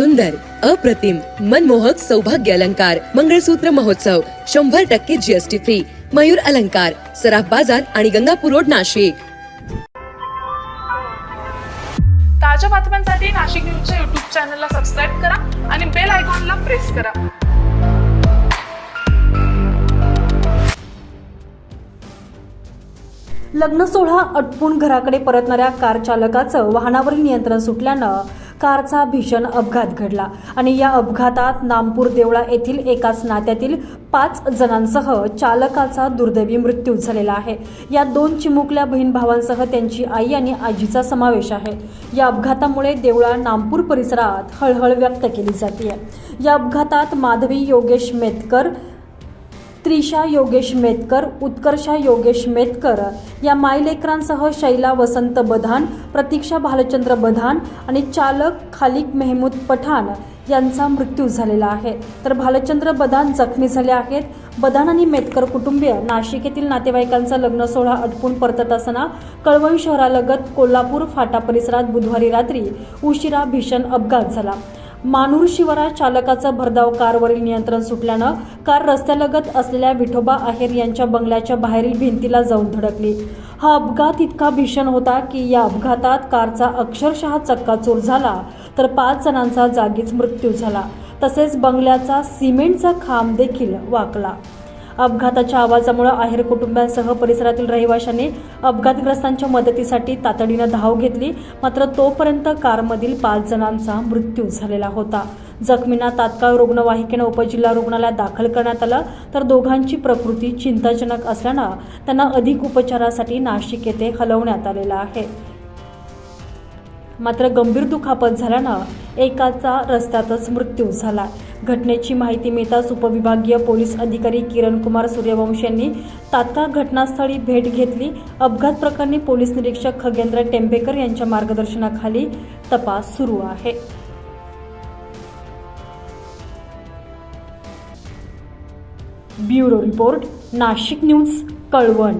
सुंदर अप्रतिम मनमोहक सौभाग्य अलंकार मंगळसूत्र महोत्सव शंभर टक्के जीएसटी फ्री मयूर अलंकार सराफ बाजार आणि गंगापूर रोड नाशिक. ताज्या बातम्यांसाठी नाशिक न्यूजच्या युट्यूब चॅनलला सबस्क्राईब करा आणि बेल आयकॉनला प्रेस करा. लग्न सोहळा अटपून घराकडे परतणाऱ्या कार चालकाचं वाहनावरील नियंत्रण सुटल्यानं कारचा भीषण अपघात घडला. आणि या अपघातात नामपूर देवळा येथील एकाच नात्यातील पाच जणांसह चालकाचा दुर्दैवी मृत्यू झालेला आहे. या दोन चिमुकल्या बहीण भावांसह त्यांची आई आणि आजीचा समावेश आहे. या अपघातामुळे देवळा नामपूर परिसरात हळहळ व्यक्त केली जाते या अपघातात माधवी योगेश मेतकर त्रिशा योगेश मेतकर उत्कर्षा योगेश मेतकर या मायलेकरांसह शैला वसंत बधान प्रतीक्षा भालचंद्र बधान आणि चालक खालिक मेहमूद पठाण यांचा मृत्यू झालेला आहे. तर भालचंद्र बदान जखमी झाले आहेत. बदान आणि मेतकर कुटुंबीय नाशिक येथील नातेवाईकांचा लग्न सोहळा अटपून परतत असताना कळवण शहरालगत कोल्हापूर फाटा परिसरात बुधवारी रात्री उशिरा भीषण अपघात झाला. मानूर शिवारात चालकाचं भरधाव कारवरील नियंत्रण सुटल्यानं कार रस्त्यालगत असलेल्या विठोबा आहेर यांच्या बंगल्याच्या बाहेरील भिंतीला जाऊन धडकली. हा अपघात इतका भीषण होता की या अपघातात कारचा अक्षरशः चक्काचूर झाला तर पाच जणांचा जागीच मृत्यू झाला. तसेच बंगल्याचा सिमेंटचा खांब देखील वाकला. अपघाताच्या आवाजामुळे आहेर कुटुंबासह परिसरातील रहिवाशांनी अपघातग्रस्तांच्या मदतीसाठी तातडीनं धाव घेतली. मात्र तोपर्यंत कारमधील पाच जणांचा मृत्यू झालेला होता. जखमींना तात्काळ रुग्णवाहिकेनं उपजिल्हा रुग्णालयात दाखल करण्यात आलं. तर दोघांची प्रकृती चिंताजनक असल्यानं त्यांना अधिक उपचारासाठी नाशिक येथे हलवण्यात आलेलं आहे. मात्र गंभीर दुखापत झाल्यानं एकाचा रस्त्यातच मृत्यू झाला. घटनेची माहिती मिळताच उपविभागीय पोलीस अधिकारी किरण कुमार सूर्यवंश यांनी तात्काळ घटनास्थळी भेट घेतली. अपघात प्रकरणी पोलीस निरीक्षक खगेंद्र टेंबेकर यांच्या मार्गदर्शनाखाली तपास सुरू आहे. Bureau report Nashik news Kalwan.